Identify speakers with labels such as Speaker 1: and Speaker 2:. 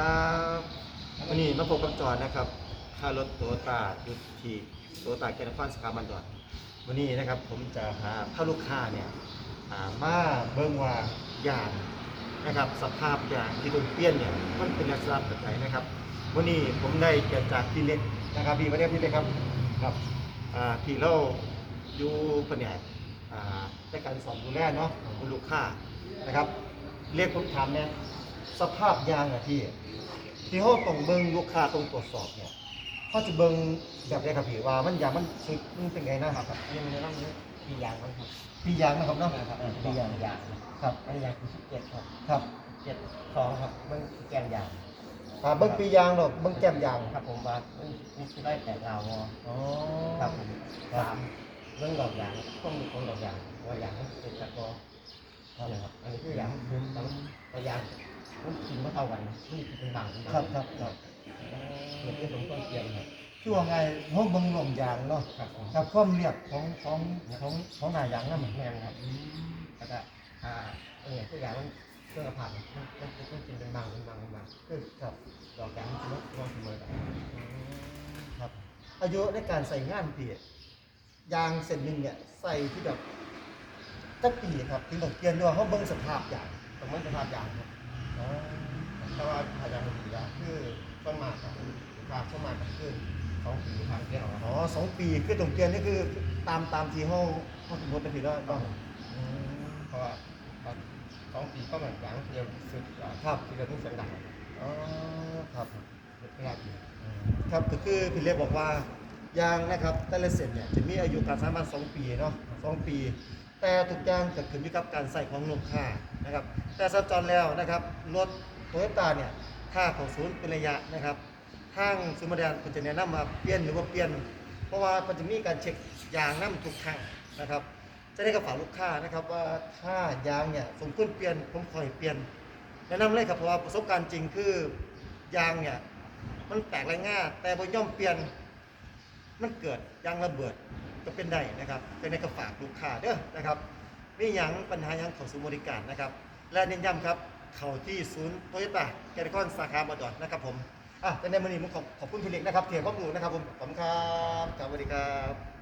Speaker 1: ครับวันนี้มาพบกับจอดนะครับค่ารถโตตายุทธีโตตาแกนครสาขาบันดอนวันนี้นะครับผมจะหาถ้าลูกค้าเนี่ยมาเบิ่งว่ายางนะครับ สภาพยางที่โดนเปลี่ยนเนี่ยมันเป็นลักษณะแบบไหนนะครับ วันนี้ผมได้เกียรติจากพี่เล็กนะครับพี่มาเรียกพี่เล็กครับครับพี่เราอยู่แผนกในการสอนดูแลเนาะของคุณลูกค้านะครับ เรียกผมถามเนี่ย สภาพยางอะพี่ ที่เขาต้องเบิ่งลูกค้าต้องตรวจสอบเนี่ยเขาจะเบิ่งแบบไหนครับพี่ว่ามันยางมันสึกมันเป็นไงนะครับ
Speaker 2: อันนี้มันจะต้องมียางมันครับ
Speaker 1: พี่ยางนะครับเนาะ
Speaker 2: นะครับ
Speaker 1: เออ
Speaker 2: มี
Speaker 1: พี่ยาง
Speaker 2: ยางครับอันนี้ยางคือสิบเจ็ดครับ
Speaker 1: ครับ
Speaker 2: เจ็ดสองครับมันแกนยาง
Speaker 1: อ่าเบิ่งปียางดอกเบิ่งแก้มยาง
Speaker 2: ครับผมว่ามันมันจะได้แตกราวงอ
Speaker 1: อ๋อ
Speaker 2: ครับผมสามเรื่องดอกยางต้องมีของดอกยางว่ายางมันเป็นตะกอครับนะครับอันนี้คือยางมันคือทั้งตัวยาง มันกินไม่เท่ากันมันกินเป็นบางเป็นบาง
Speaker 1: ครับครับครับ
Speaker 2: เหมือนที่ผมต้องเตรียมครับ
Speaker 1: คือว่าไงเขาเบิ่งลมยางเนาะ
Speaker 2: ครับผม
Speaker 1: กับความเรียบของของของของหน้ายางนั่น
Speaker 2: แม่นครับแล้วก็อ่าอันนี้คือยางมันเครื่องผ่านมันมันมันกินเป็นบางเป็นบางเป็นบาง
Speaker 1: คือครับ
Speaker 2: ดอกยางมันจะลดลงเสมอกัน
Speaker 1: ครับ อายุในการใส่งานพี่ยางเส้นหนึงเนี่ยใส่ที่แบบจักปีครับถึงต้องเปลี่ยนด้วยเขาเบิ่งสภาพยาง
Speaker 2: สมมติสภาพยางครับ
Speaker 1: อ๋อ
Speaker 2: ถ้าว่าพยางมันดีแล้วคือต้นมากับขาดต้นมากับขึ้นสองปีทางเที่ยวครับ
Speaker 1: อ๋อสองปีคือต้องเปลี่ยนนี่คือตามตามที่เขาเขาสมมติเป็นทีแล้ว
Speaker 2: ต้
Speaker 1: ต้
Speaker 2: อ
Speaker 1: องงอืม
Speaker 2: เพราะว่าสองปีก็เหมือนยางเดียวสุดครับที่เราต้องเสียงดัง
Speaker 1: อ๋อครับ
Speaker 2: ไม่ได้ดี
Speaker 1: ครับก็คือพี่เล็กบอกว่ายางนะครับแต่ละเส้นเนี่ยจะมีอายุการใช้ประมาณสองปีเนาะสองปี แต่ทุกอย่างจะขึ้นอยู่กับการใส่ของลูกค้านะครับแต่สัจจรแล้วนะครับรถโตโยต้าเนี่ยค่าของศูนย์เป็นระยะนะครับทางซูมาเดียนก็จะแนะนำมาเปลี่ยนหรือว่าเปลี่ยน เพราะว่ามันจะมีการเช็คยางน้ำทุกครั้งนะครับ จะได้กับฝากลูกค้านะครับว่าถ้ายางเนี่ยสมควรเปลี่ยนผมขอให้เปลี่ยนแนะนำเลยครับเพราะว่าประสบการณ์จริงคือยางเนี่ยมันแตกแรงง่ายแต่พอย่อมเปลี่ยนมันเกิดยางระเบิด ก็เป็นได้นะครับเป็นในกระฝากลูกค้าเด้อนะครับมีหยังปัญหาหยังของศูนย์บริการนะครับ และเน้นย้ำครับ เข้าที่ศูนย์โตโยต้าแกนคอนสาขาบดอนนะครับผมอะแต่ในมือนี้ผมขอบขอบคุณพี่เล็กนะครับเทียบข้อมูลนะครับผมขอบคุณครับสวัสดีครับ